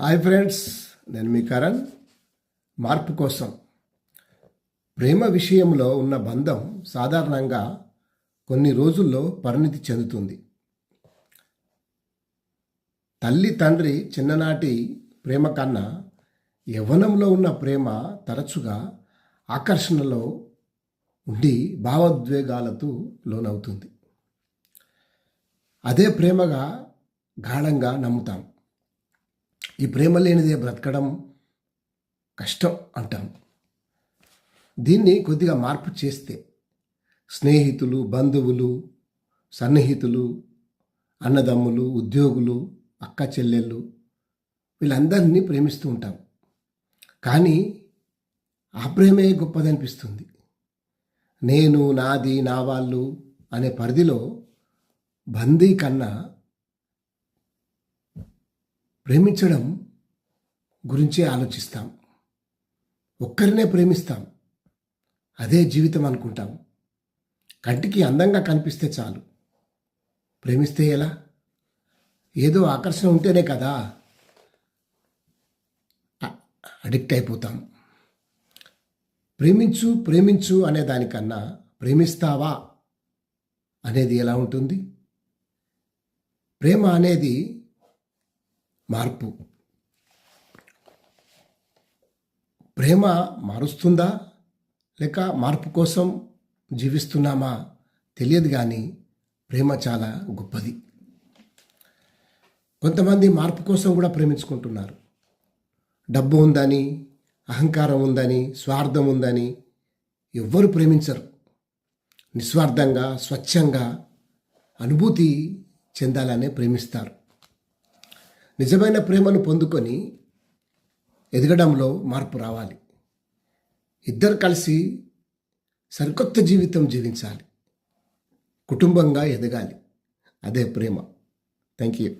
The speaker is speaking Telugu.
హాయ్ ఫ్రెండ్స్ నేను మీ కరణ్. మార్పు కోసం. ప్రేమ విషయంలో ఉన్న బంధం సాధారణంగా కొన్ని రోజుల్లో పరిణితి చెందుతుంది. తల్లి తండ్రి చిన్ననాటి ప్రేమ కన్నా యవ్వనంలో ఉన్న ప్రేమ తరచుగా ఆకర్షణలో ఉండి భావోద్వేగాలతో లోనవుతుంది. అదే ప్రేమగా గాఢంగా నమ్ముతాం. ఈ ప్రేమ లేనిదే బ్రతకడం కష్టం అంటాను దీన్ని కొద్దిగా మార్పు చేస్తే స్నేహితులు బంధువులు సన్నిహితులు అన్నదమ్ములు ఉద్యోగులు అక్క చెల్లెళ్ళు వీళ్ళందరినీ ప్రేమిస్తూ ఉంటాం కానీ ఆ ప్రేమే గొప్పదనిపిస్తుంది. నేను నాది నా వాళ్ళు అనే పరిధిలో బందీ కన్నా ప్రేమించడం గురించే ఆలోచిస్తాం. ఒక్కరినే ప్రేమిస్తాం. అదే జీవితం అనుకుంటాం. కంటికి అందంగా కనిపిస్తే చాలు. ప్రేమిస్తే ఎలా? ఏదో ఆకర్షణ ఉంటేనే కదా అడిక్ట్ అయిపోతాం. ప్రేమించు ప్రేమించు అనే దానికన్నా ప్రేమిస్తావా అనేది ఎలా ఉంటుంది? ప్రేమ అనేది మార్పు. ప్రేమ మారుస్తుందా? లేక మార్పు కోసం జీవిస్తున్నామా? తెలియదు కానీ ప్రేమ చాలా గొప్పది. కొంతమంది మార్పు కోసం కూడా ప్రేమించుకుంటున్నారు. డబ్బు ఉందని అహంకారం ఉందని స్వార్థం ఉందని ఎవ్వరు ప్రేమించరు. నిస్వార్థంగా స్వచ్ఛంగా అనుభూతి చెందాలనే ప్రేమిస్తారు. నిజమైన ప్రేమను పొందుకొని ఎదగడంలో మార్పు రావాలి. ఇద్దరు కలిసి సరికొత్త జీవితం జీవించాలి. కుటుంబంగా ఎదగాలి. అదే ప్రేమ. Thank you